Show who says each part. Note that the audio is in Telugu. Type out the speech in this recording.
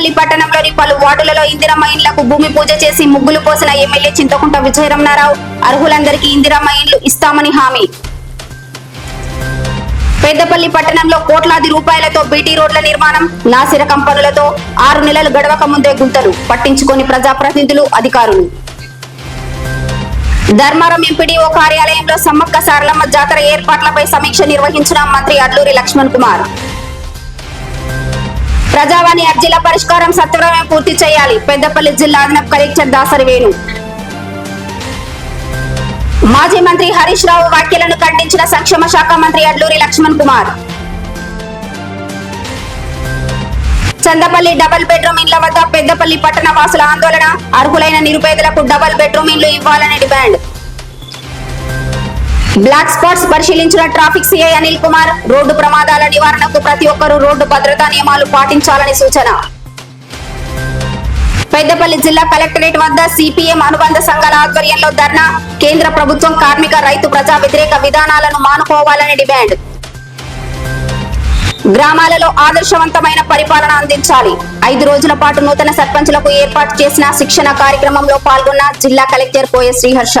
Speaker 1: పెద్దపల్లి పట్టణంలోని పలు వార్డులలో ఇందిరమ్మ ఇండ్లకు భూమి పూజ చేసి ముగ్గులు పోసిన ఎమ్మెల్యే చింతకుంట విజయరమణారావు. అర్హులందరికీ ఇందిరమ్మ ఇండ్లు ఇస్తామని హామీ. పెద్దపల్లి పట్టణంలో కోట్లాది రూపాయలతో బీటీ రోడ్ల నిర్మాణం నాసిరకం పనులతో ఆరు నెలలు గడవక ముందే గుంతలు పట్టించుకొని ప్రజాప్రతినిధులు అధికారులు. ధర్మారం ఎంపీడీఓ కార్యాలయంలో సమ్మక్క సారలమ్మ జాతర ఏర్పాట్లపై సమీక్ష నిర్వహించిన మంత్రి అడ్లూరి లక్ష్మణ్ కుమార్. ప్రజావాణి అర్జీల పరిష్కారం సత్వరమే పూర్తి చేయాలి. పెద్దపల్లి జిల్లా అదనపు కలెక్టర్ దాసరి వేణు మాజీ మంత్రి హరీష్ రావు వ్యాఖ్యలను ఖండించిన సంక్షేమ శాఖ మంత్రి అడ్లూరి లక్ష్మణ్ కుమార్. చందపల్లి డబుల్ బెడ్రూమ్ ఇండ్ల వద్ద పెద్దపల్లి పట్టణ వాసుల ఆందోళన అర్హులైన నిరుపేదలకు డబుల్ బెడ్రూమ్ ఇండ్లు ఇవ్వాలని డిమాండ్. బ్లాక్ స్పాట్స్ పరిశీలించిన traffic CI Anil Kumar road ప్రమాదాల నివారణకు ప్రతి ఒక్కరూ రోడ్డు భద్రతా నియమాలు పాటించాలని సూచన. పెద్దపల్లి జిల్లా కలెక్టరేట్ వద్ద సిపిఎం అనుబంధ సంఘాల ఆధ్వర్యంలో ధర్నా కేంద్ర ప్రభుత్వం కార్మిక రైతు ప్రజా వ్యతిరేక విధానాలను మానుకోవాలని డిమాండ్. గ్రామాలలో ఆదర్శవంతమైన పరిపాలన అందించాలి. ఐదు రోజుల పాటు నూతన సర్పంచులకు ఏర్పాటు చేసిన శిక్షణ కార్యక్రమంలో పాల్గొన్న జిల్లా కలెక్టర్ పోయ శ్రీహర్ష.